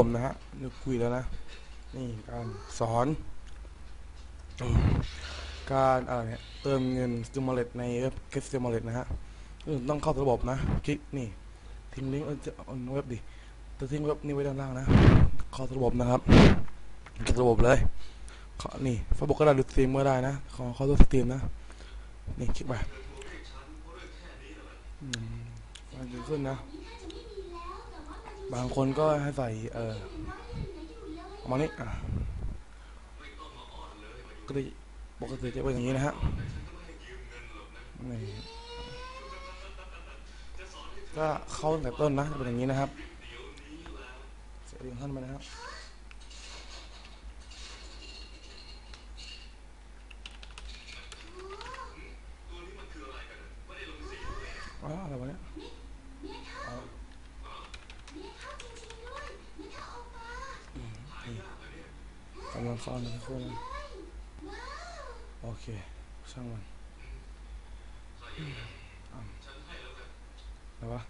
ผมนะฮะเดี๋ยวคุยแล้วนะ นี่การสอนอการอะไรเนี่ยเติมเงินสติม u l เลตในเว็บ Get s t i m u l a t e นะฮะต้องเข้าระบบนะ คลิกนี่ ทิ้งลิงก์เออเว็บดิจะทิ้งเว็บนี้ไว้ด้านล่างนะ เข้าระบบนะครับเข้าระบบเลยเข้านี่ฟซบุ๊กก็ได้หรือสตรีมก็ได้นะ ขอเข้าตัวสตรีมนะ นี่คลิกไปอืมมันจะขึ้นนะ บางคนก็ให้ใส่เออมานี้อะก็เลยปกติจะเป็นอย่างนี้นะฮะนี่ก็เข้าตั้งแต่ต้นนะเป็นอย่างนี้นะครับเสียงท่านไปนะครับอ๋ออะไรวะเนี่ยอ๋อ กำลังเข้าในคู่นะโอเค ช่างมันอืมอะไรวะ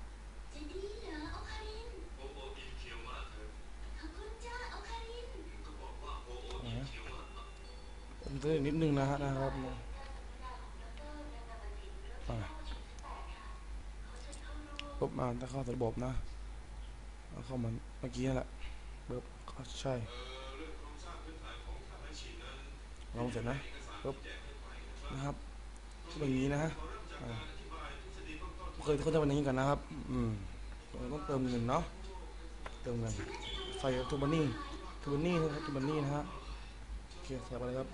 จะดีเหรอโอคารินขอบคุณจ้าโอคารินไหนอะผมจะนิดนึงนะฮะนะครับอะปุ๊บมาถ้าเข้าระบบนะแล้วเข้ามันเมื่อกี้นั่นแหละปุ๊บก็ใช่ ลองเสร็จนะปุ๊บนะครับเป็นอย่างนี้นะฮะเคยเขาจะเป็นอย่างนี้กันนะครับ อืมต้องเติมเงินเนาะเติมเงินใส่ทูบันนี่ทูบันนี่นะครับทูบันนี่นะฮะโอเคใส่ไปเลยครับ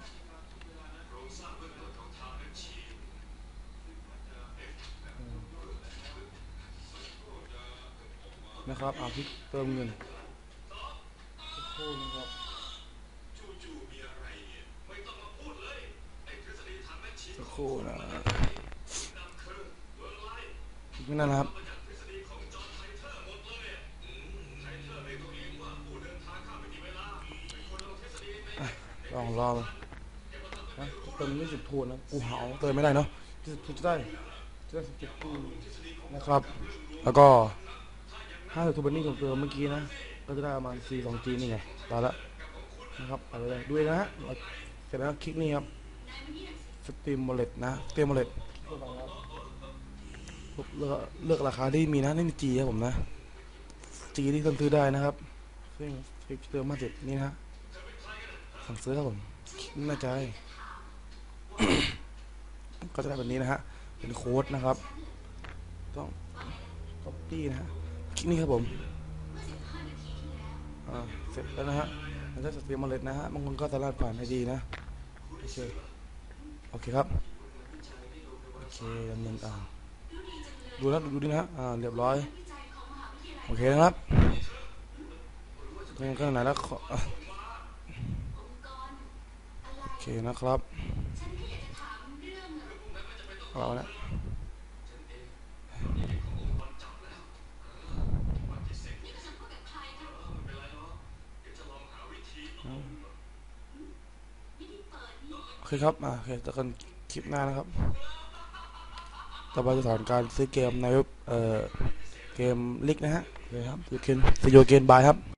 นะครับเอาพริกเติมเงินสักครู่นะครับสัก ครู่นะไม่นานนครับลองลองนะเติมยี่สิบทูนนะกูเหาเติมไม่ได้เนาะยี่สิบทูจะได้จะได้สิบเจ็ดทูนนะครับ แล้วก็ถ้าตัวบันนี่ของเติมเมื่อกี้นะ ก็จะได้ประมาณ C 2 G นี่ไงตายละนะครับอาไปเลยด้วยนะฮะเสร็จแล้วคลิกนี่ครับ สตรีมโมเลตนะสตรีมโมเลตเลือกเลือกราคาที่มีนะนี่จีครับผมนะจีที่คนซื้อได้นะครับซึ่งคลิกเติมมาเสร็จนี่นะสั่งซื้อครับผมคลิกหน้าใจก็จะได้แบบนี้นะฮะเป็นโค้ดนะครับ ต้อง copy นะฮะคลิกนี่ครับผมอ่าเสร็จแล้วนะฮะมันจะสตรีมมาเลยนะฮะบางคนก็สามารถผ่านให้ดีนะโอเค โอเคครับโอเคดำเนินการดูนะดูดีนะฮะอ่าเรียบร้อยโอเคนะครับเพลงข้างไหนแล้วขอโอเคนะครับเอาละโอ เคครับอ่าโอเคจอกันคลิปหน้านะครับ ต่อไปจะสอนการซื้อเกมในเว็บเอ่อ เกมลิกนะฮะโอเคครับซื้อเกมซื้อโยเกนบายครับ